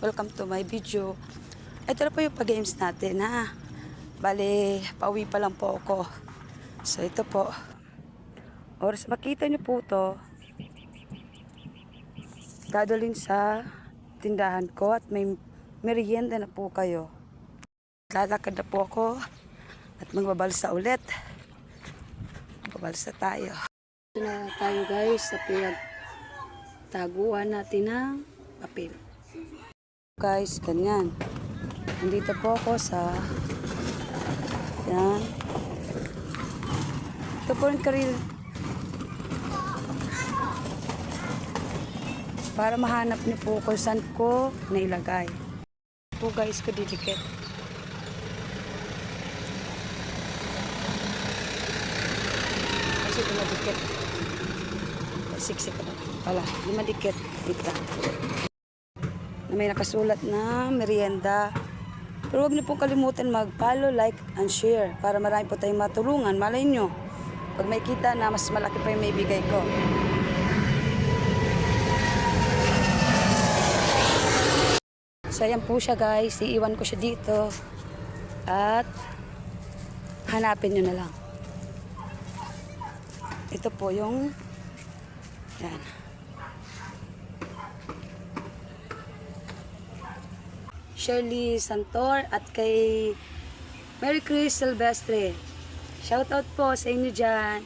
Welcome to my video. Ito na po yung pag-games natin ha. Bale, pauwi pa lang po ako. So ito po. Oras makita niyo po to. Dadalhin sa tindahan ko at may merienda na po kayo. Lalakad na po ako at magbabalsa ulit. Magbabalsa tayo. Ito na tayo guys sa pinagtaguan natin ng papel. Guys, ganyan. Nandito po ako sa yan. Ito po yung karil. Para mahanap niyo po kung saan ko nailagay. Po guys, kadidikit. Kasi ito madikit. Siksik ko na. Wala, di madikit. Dito. May nakasulat na merienda. Pero huwag niyo po kalimutan mag-follow, like, and share para marami po tayong matulungan. Malay nyo, pag may kita na mas malaki pa yung may bigay ko. So, po siya guys. Iiwan ko siya dito. At hanapin nyo na lang. Ito po yung yan. Shirley Santor at kay Mary Chris Silvestre. Shoutout po sa inyo dyan.